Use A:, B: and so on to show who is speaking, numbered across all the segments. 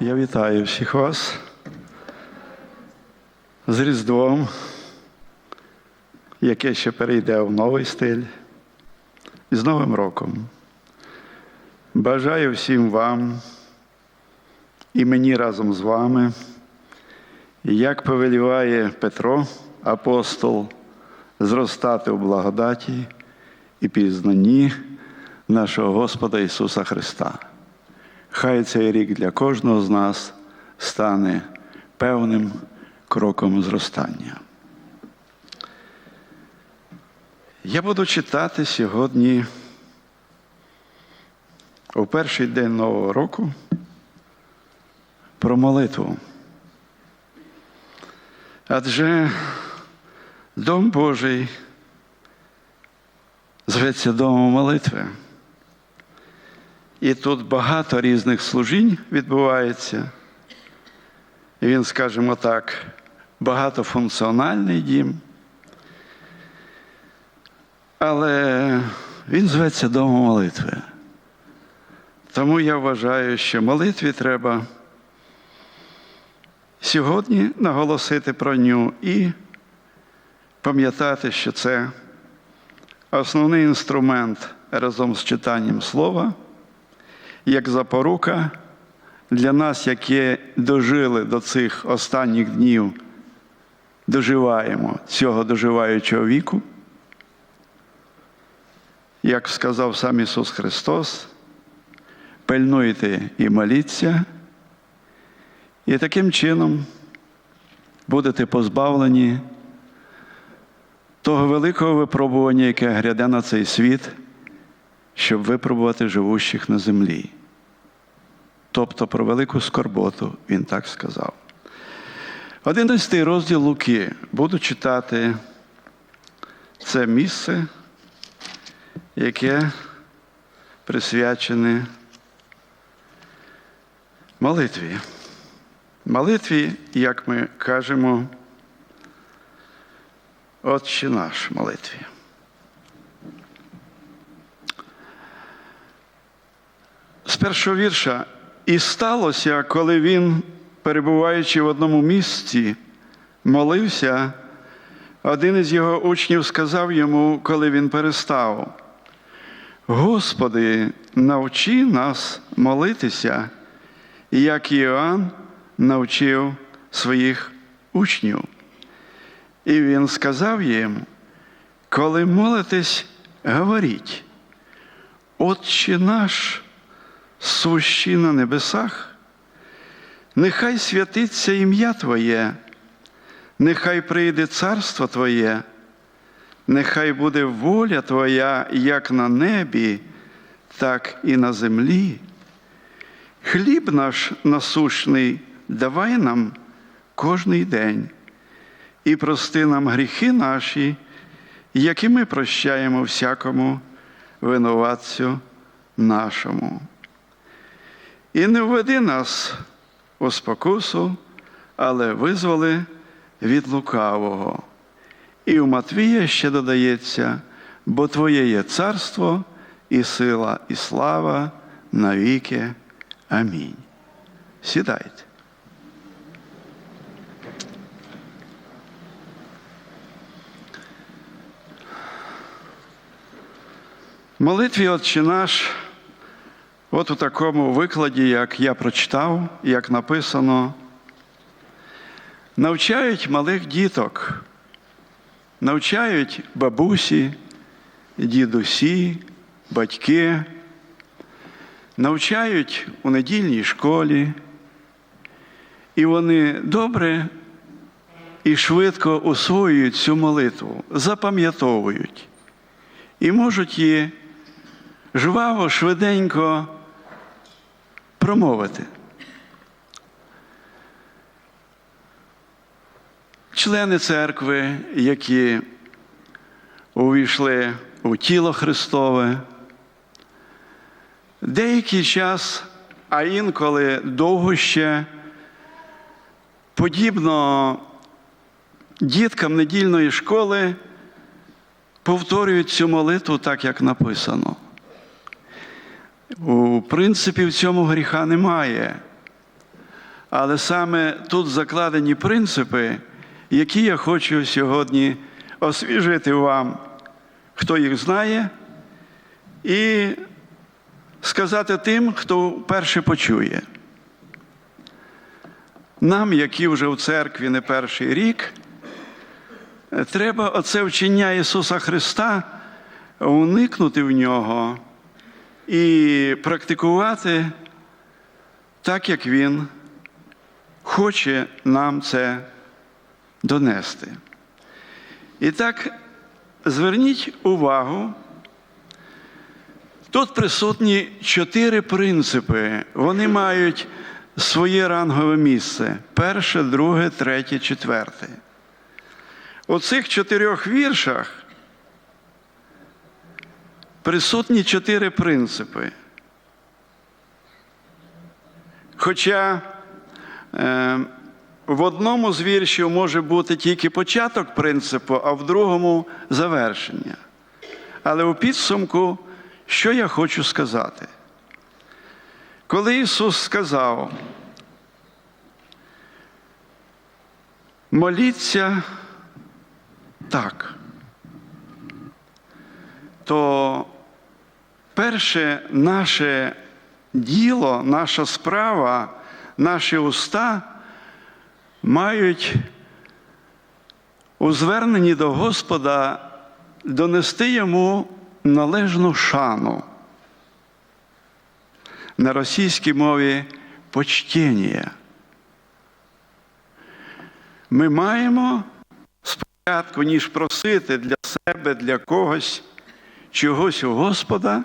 A: Я вітаю всіх вас з Різдвом, яке ще перейде в новий стиль, і з Новим роком. Бажаю всім вам і мені разом з вами, як повеліває Петро, апостол, зростати в благодаті і пізнанні нашого Господа Ісуса Христа. Хай цей рік для кожного з нас стане певним кроком зростання. Я буду читати сьогодні у перший день Нового року про молитву. Адже Дом Божий зветься домом молитви. І тут багато різних служінь відбувається. І він, скажімо так, багатофункціональний дім. Але він зветься домом молитви. Тому я вважаю, що молитві треба сьогодні наголосити про ню і пам'ятати, що це основний інструмент разом з читанням слова як запорука для нас, які дожили до цих останніх днів, доживаємо цього доживаючого віку. Як сказав сам Ісус Христос, пильнуйте і моліться, і таким чином будете позбавлені того великого випробування, яке гряде на цей світ щоб випробувати живущих на землі. Тобто про велику скорботу він так сказав. Одинадцятий розділ Луки. Буду читати це місце, яке присвячене молитві. Молитві, як ми кажемо, Отче наш молитві. З першого вірша. І сталося, коли він, перебуваючи в одному місці, молився, один із його учнів сказав йому, коли він перестав: Господи, навчи нас молитися, як Іоанн навчив своїх учнів. І він сказав їм, коли молитесь, говоріть, Отче наш сущі на небесах, нехай святиться ім'я Твоє, нехай прийде царство Твоє, нехай буде воля Твоя як на небі, так і на землі. Хліб наш насущний давай нам кожний день і прости нам гріхи наші, які ми прощаємо всякому винуватцю нашому. І не введи нас у спокусу, але визволи від лукавого. І у Матвія ще додається, бо Твоє є царство, і сила, і слава навіки. Амінь. Сідайте. Молитві Отче наш. От у такому викладі, як я прочитав, як написано, навчають малих діток, навчають бабусі, дідусі, батьки, навчають у недільній школі, і вони добре і швидко усвоюють цю молитву, запам'ятовують. І можуть її жваво, швиденько промовити. Члени церкви, які увійшли у тіло Христове, деякий час, а інколи довго ще, подібно діткам недільної школи, повторюють цю молитву так, як написано. У принципі, в цьому гріха немає. Але саме тут закладені принципи, які я хочу сьогодні освіжити вам, хто їх знає, і сказати тим, хто вперше почує. Нам, які вже в церкві не перший рік, треба оце вчення Ісуса Христа уникнути в нього і практикувати так, як Він хоче нам це донести. І так, зверніть увагу, тут присутні чотири принципи. Вони мають своє рангове місце: перше, друге, третє, четверте. У цих чотирьох віршах присутні чотири принципи. Хоча е, в одному з віршів може бути тільки початок принципу, а в другому завершення. Але у підсумку, що я хочу сказати? Коли Ісус сказав, моліться так, то перше наше діло, наша справа, наші уста мають у зверненні до Господа донести йому належну шану. На російській мові почтення. Ми маємо спочатку, ніж просити для себе, для когось чогось у Господа,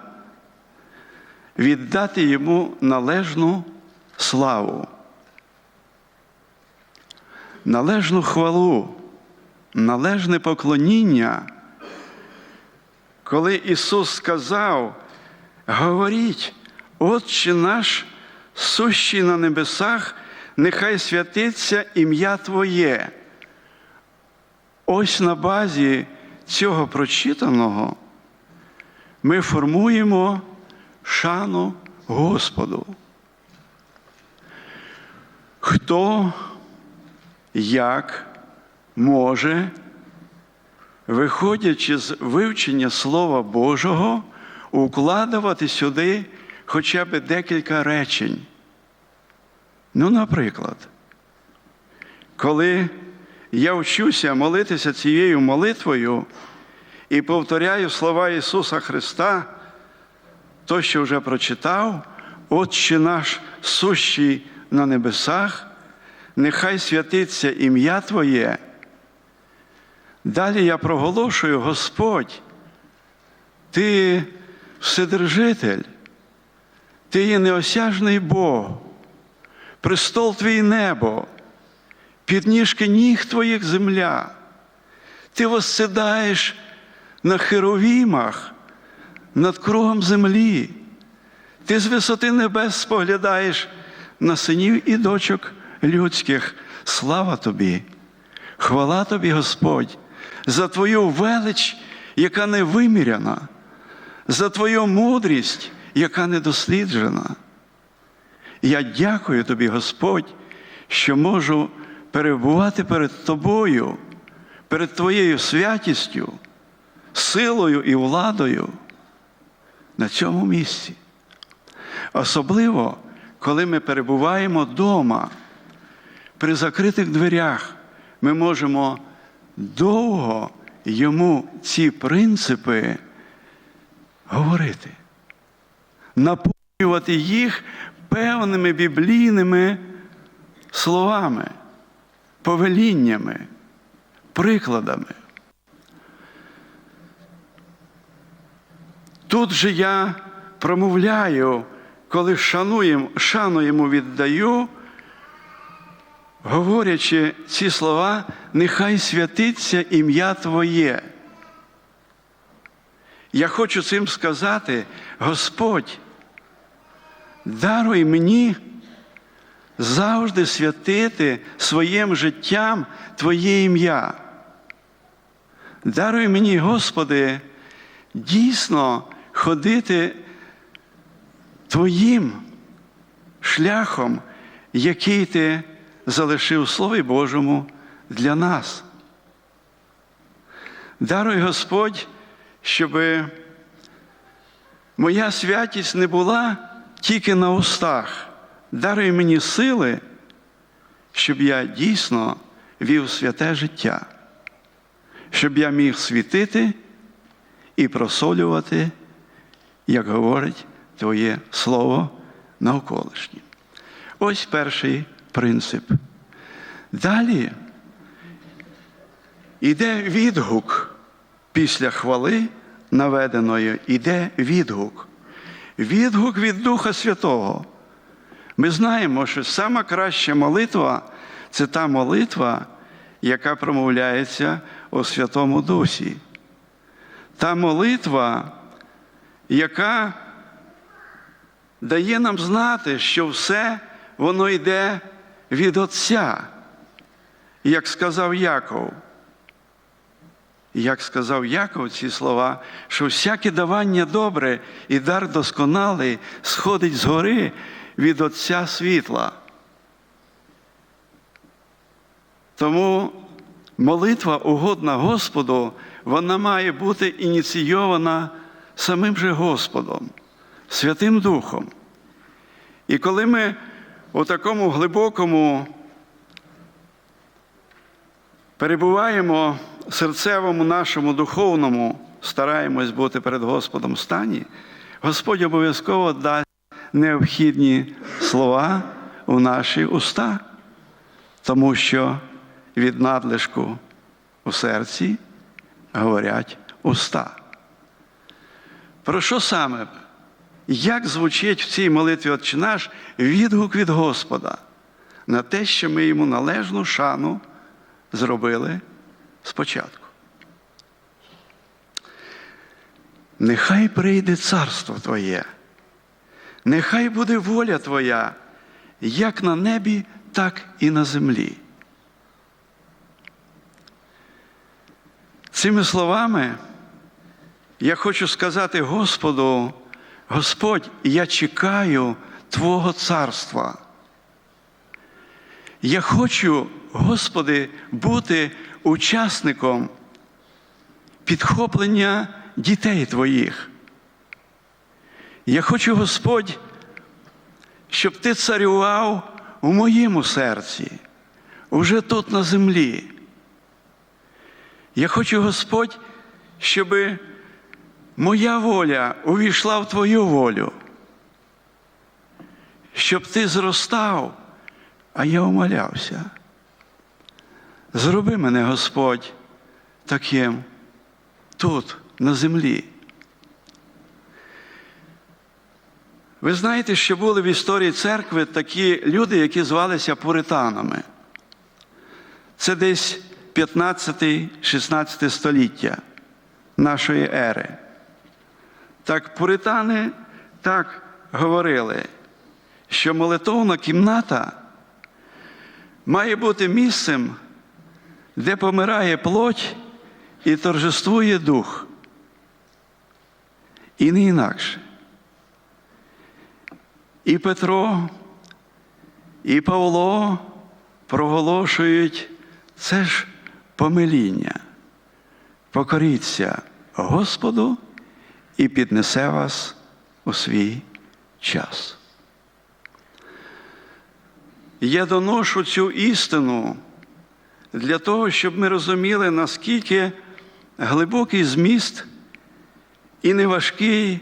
A: віддати йому належну славу, належну хвалу, належне поклоніння. Коли Ісус сказав, говоріть, Отче наш, сущий на небесах, нехай святиться ім'я Твоє. Ось на базі цього прочитаного ми формуємо шану Господу. Хто як може, виходячи з вивчення Слова Божого, укладувати сюди хоча б декілька речень. Ну, наприклад, коли я вчуся молитися цією молитвою і повторяю слова Ісуса Христа, то, що вже прочитав, Отче наш сущий на небесах, нехай святиться ім'я Твоє. Далі я проголошую, Господь, Ти Вседержитель, Ти є неосяжний Бог, престол Твій небо, підніжки ніг Твоїх земля. Ти восседаєш на херовімах над кругом землі. Ти з висоти небес споглядаєш на синів і дочок людських. Слава тобі, хвала тобі, Господь, за Твою велич, яка не виміряна, за Твою мудрість, яка не досліджена. Я дякую тобі, Господь, що можу перебувати перед Тобою, перед Твоєю святістю, силою і владою на цьому місці. Особливо, коли ми перебуваємо вдома, при закритих дверях, ми можемо довго йому ці принципи говорити, наповнювати їх певними біблійними словами, повеліннями, прикладами. Тут же я промовляю, коли шануємо, шану йому віддаю, говорячи ці слова, нехай святиться ім'я Твоє. Я хочу цим сказати, Господь, даруй мені завжди святити своїм життям Твоє ім'я. Даруй мені, Господи, дійсно ходити Твоїм шляхом, який ти залишив Слові Божому для нас. Даруй Господь, щоб моя святість не була тільки на устах. Даруй мені сили, щоб я дійсно вів святе життя, щоб я міг світити і просолювати, як говорить Твоє Слово навколишнє. Ось перший принцип. Далі йде відгук після хвали наведеної, йде відгук. Відгук від Духа Святого. Ми знаємо, що сама краща молитва це та молитва, яка промовляється у Святому Дусі. Та молитва, яка дає нам знати, що все воно йде від Отця, як сказав Яков. Як сказав Яков ці слова, що всяке давання добре і дар досконалий сходить з гори від Отця світла. Тому молитва угодна Господу, вона має бути ініційована самим же Господом, Святим Духом. І коли ми у такому глибокому перебуваємо серцевому нашому духовному, стараємось бути перед Господом в стані, Господь обов'язково дасть необхідні слова у наші уста, тому що від надлишку у серці говорять уста. Про що саме? Як звучить в цій молитві Отче наш відгук від Господа на те, що ми йому належну шану зробили спочатку? Нехай прийде царство Твоє, нехай буде воля Твоя, як на небі, так і на землі. Цими словами я хочу сказати Господу, Господь, я чекаю Твого царства. Я хочу, Господи, бути учасником підхоплення дітей Твоїх. Я хочу, Господь, щоб Ти царював у моєму серці, уже тут на землі. Я хочу, Господь, щоб моя воля увійшла в Твою волю, щоб Ти зростав, а я умолявся. Зроби мене, Господь, таким тут, на землі. Ви знаєте, що були в історії церкви такі люди, які звалися пуританами. Це десь 15-16 століття нашої ери. Так пуритани так говорили, що молитовна кімната має бути місцем, де помирає плоть і торжествує дух. І не інакше. І Петро, і Павло проголошують це ж помиління. Покоріться Господу і піднесе вас у свій час. Я доношу цю істину для того, щоб ми розуміли, наскільки глибокий зміст і неважкий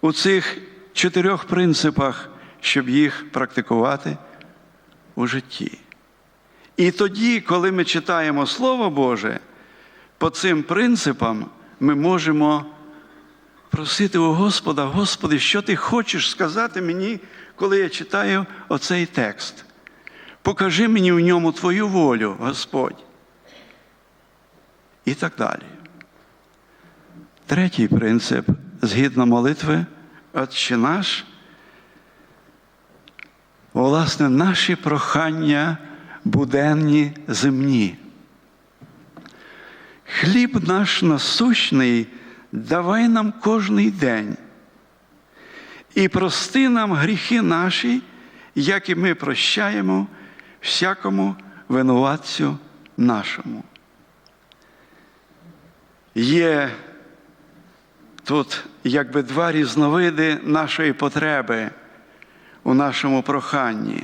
A: у цих чотирьох принципах, щоб їх практикувати у житті. І тоді, коли ми читаємо Слово Боже, по цим принципам ми можемо просити у Господа, Господи, що ти хочеш сказати мені, коли я читаю оцей текст. Покажи мені в ньому Твою волю, Господь. І так далі. Третій принцип згідно молитви, Отче наш, власне, наші прохання буденні земні. Хліб наш насущний давай нам кожний день. І прости нам гріхи наші, як і ми прощаємо всякому винуватцю нашому. Є тут якби два різновиди нашої потреби у нашому проханні,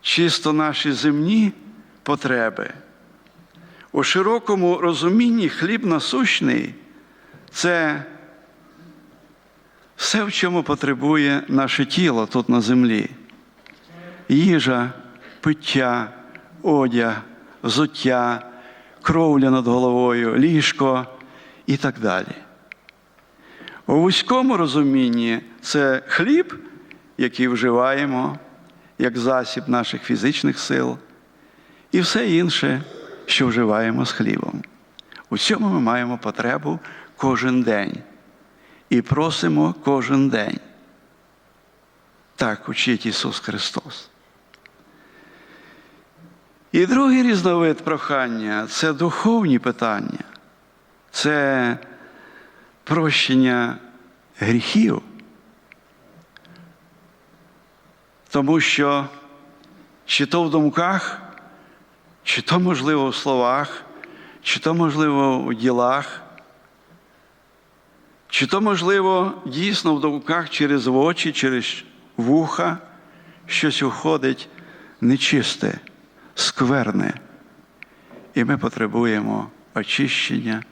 A: чисто наші земні потреби. У широкому розумінні хліб насущний це все, в чому потребує наше тіло тут на землі. Їжа, пиття, одяг, взуття, кровля над головою, ліжко і так далі. У вузькому розумінні це хліб, який вживаємо як засіб наших фізичних сил, і все інше, що вживаємо з хлібом. У цьому ми маємо потребу кожен день і просимо кожен день. Так учить Ісус Христос. І другий різновид прохання це духовні питання, це прощення гріхів. Тому що чи то в думках, чи то, можливо, в словах, чи то, можливо, в ділах, чи то, можливо, дійсно в думках через очі, через вуха щось уходить нечисте, скверне. І ми потребуємо очищення,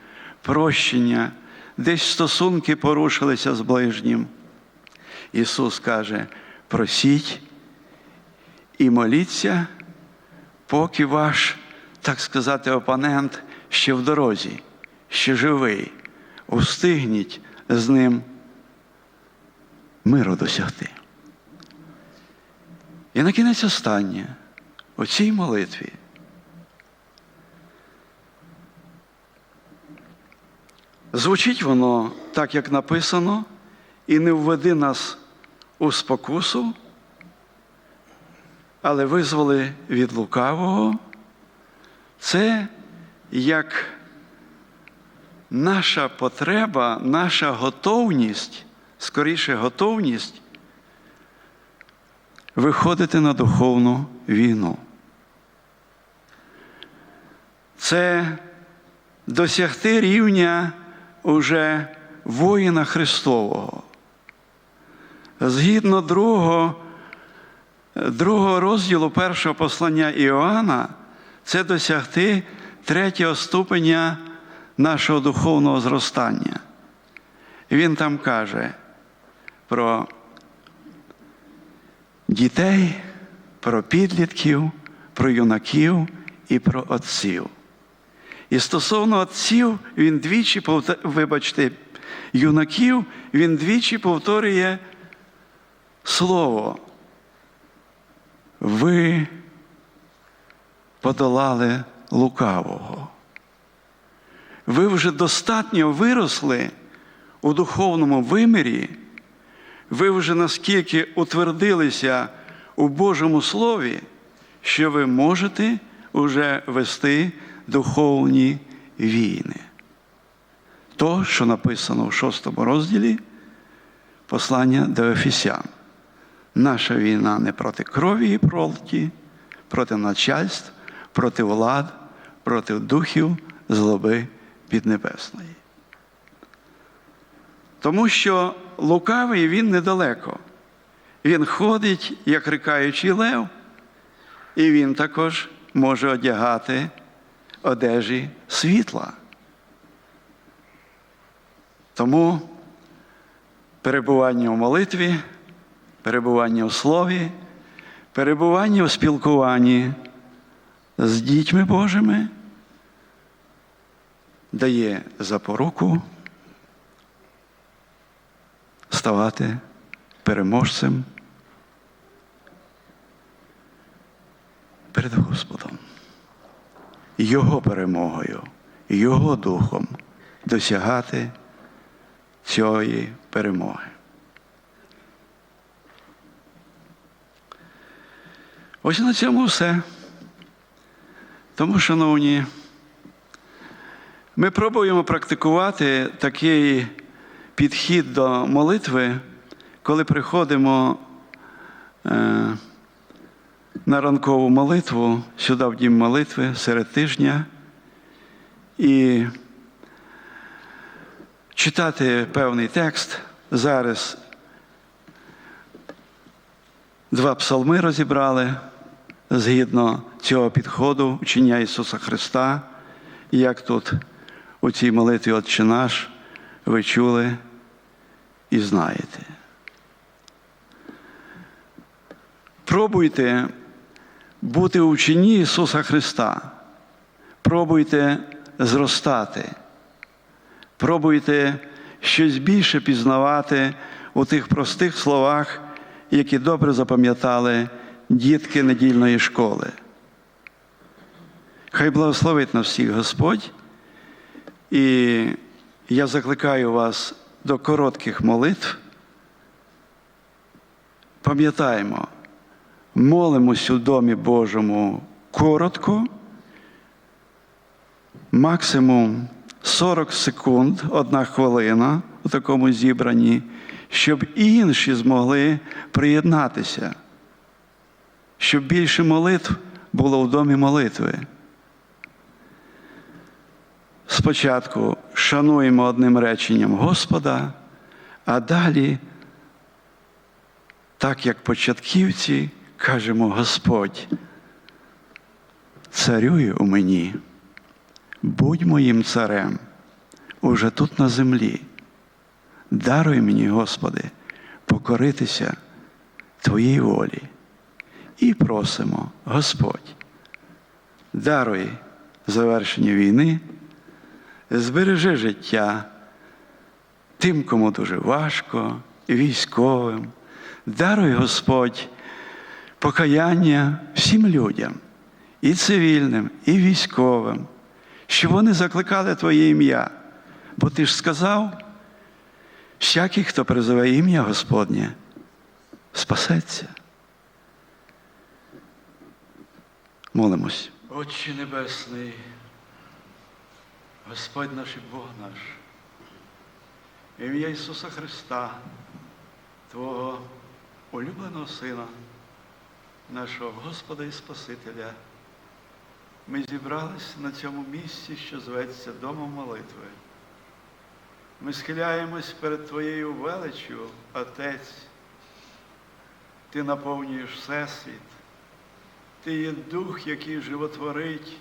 A: прощення, десь стосунки порушилися з ближнім. Ісус каже, просіть і моліться, поки ваш, так сказати, опонент ще в дорозі, ще живий. Устигніть з ним миру досягти. І на кінець останнє у цій молитві. Звучить воно так, як написано, і не введи нас у спокусу, але визволи від лукавого. Це як наша потреба, наша готовність, скоріше готовність виходити на духовну війну. Це досягти рівня уже воїна Христового. Згідно другого, другого розділу першого послання Іоанна, це досягти третього ступеня нашого духовного зростання. Він там каже про дітей, про підлітків, про юнаків і про отців. І стосовно отців, він двічі вибачте, юнаків, він двічі повторює слово. Ви подолали лукавого. Ви вже достатньо виросли у духовному вимірі, ви вже наскільки утвердилися у Божому Слові, що ви можете вже вести духовні війни. То, що написано в шостому розділі послання до Ефесян. Наша війна не проти крові і плоті, проти начальств, проти влад, проти духів злоби піднебесної. Тому що лукавий він недалеко. Він ходить, як рикаючий лев, і він також може одягати одежі світла. Тому перебування в молитві, перебування в слові, перебування в спілкуванні з дітьми Божими дає запоруку ставати переможцем перед Господом. Його перемогою, Його духом досягати цієї перемоги. Ось на цьому все. Тому, шановні, ми пробуємо практикувати такий підхід до молитви, коли приходимо е, на ранкову молитву сюди в дім молитви серед тижня і читати певний текст. Зараз два псалми розібрали згідно цього підходу вчення Ісуса Христа, як тут у цій молитві Отче наш ви чули і знаєте. Пробуйте бути у вченні Ісуса Христа. Пробуйте зростати. Пробуйте щось більше пізнавати у тих простих словах, які добре запам'ятали дітки недільної школи. Хай благословить нас всіх Господь. І я закликаю вас до коротких молитв. Пам'ятаємо, молимось у Домі Божому коротко, максимум 40 секунд, одна хвилина у такому зібранні, щоб інші змогли приєднатися, щоб більше молитв було у домі молитви. Спочатку шануємо одним реченням Господа, а далі, так як початківці, кажемо Господь, царюй у мені, будь моїм царем уже тут на землі. Даруй мені, Господи, покоритися Твоїй волі. І просимо, Господь, даруй завершення війни, збережи життя тим, кому дуже важко, військовим. Даруй Господь покаяння всім людям, і цивільним, і військовим, щоб вони закликали Твоє ім'я. Бо Ти ж сказав, всякий, хто призове ім'я Господнє, спасеться. Молимось. Отче Небесний, Господь наш і Бог наш, ім'я Ісуса Христа, Твого улюбленого Сина, нашого Господа і Спасителя, ми зібрались на цьому місці, що зветься Домом молитви. Ми схиляємось перед Твоєю величчю, Отець. Ти наповнюєш Всесвіт. Ти є дух, який животворить,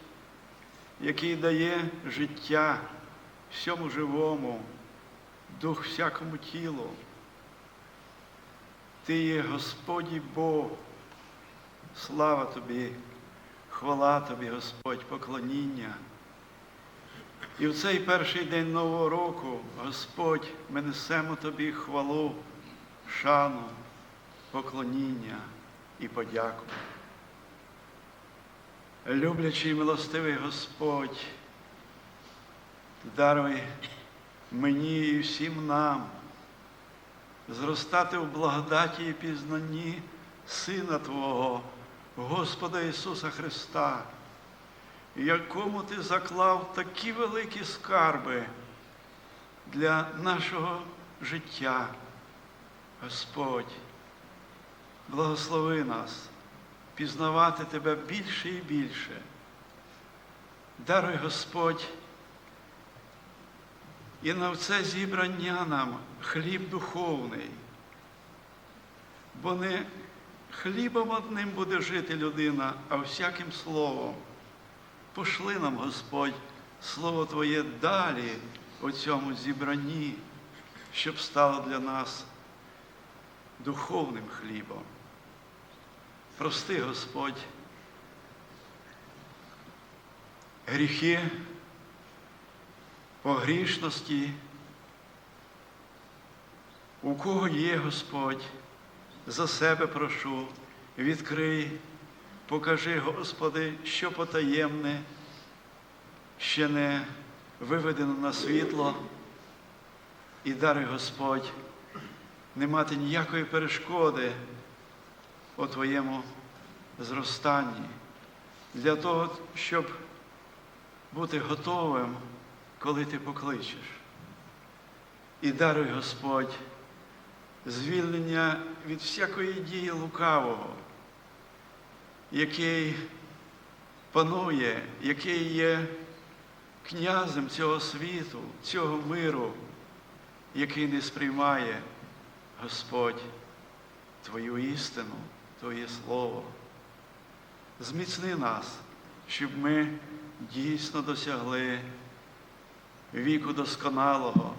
A: який дає життя всьому живому, дух всякому тілу. Ти є Господь Бог. Слава тобі, хвала тобі, Господь, поклоніння. І в цей перший день Нового року, Господь, ми несемо Тобі хвалу, шану, поклоніння і подяку. Люблячий і милостивий Господь, даруй мені і всім нам зростати в благодаті і пізнанні Сина Твого, Господа Ісуса Христа, якому Ти заклав такі великі скарби для нашого життя. Господь, благослови нас пізнавати Тебе більше і більше. Даруй Господь, і на це зібрання нам хліб духовний, бо не хлібом одним буде жити людина, а всяким словом. Пошли нам, Господь, Слово Твоє далі у цьому зібранні, щоб стало для нас духовним хлібом. Прости, Господь, гріхи, погрішності, у кого є Господь, за себе прошу, відкрий, покажи, Господи, що потаємне, ще не виведено на світло, і даруй Господь, не мати ніякої перешкоди у Твоєму зростанні, для того, щоб бути готовим, коли Ти покличеш. І даруй Господь звільнення від всякої дії лукавого, який панує, який є князем цього світу, цього миру, який не сприймає, Господь, Твою істину, Твоє Слово. Зміцни нас, щоб ми дійсно досягли віку досконалого,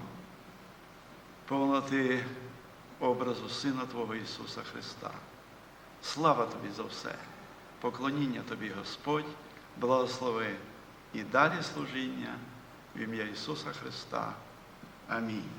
A: повноти образу Сина Твого Ісуса Христа. Слава Тобі за все, поклоніння Тобі, Господь, благослови і далі служіння в ім'я Ісуса Христа. Амінь.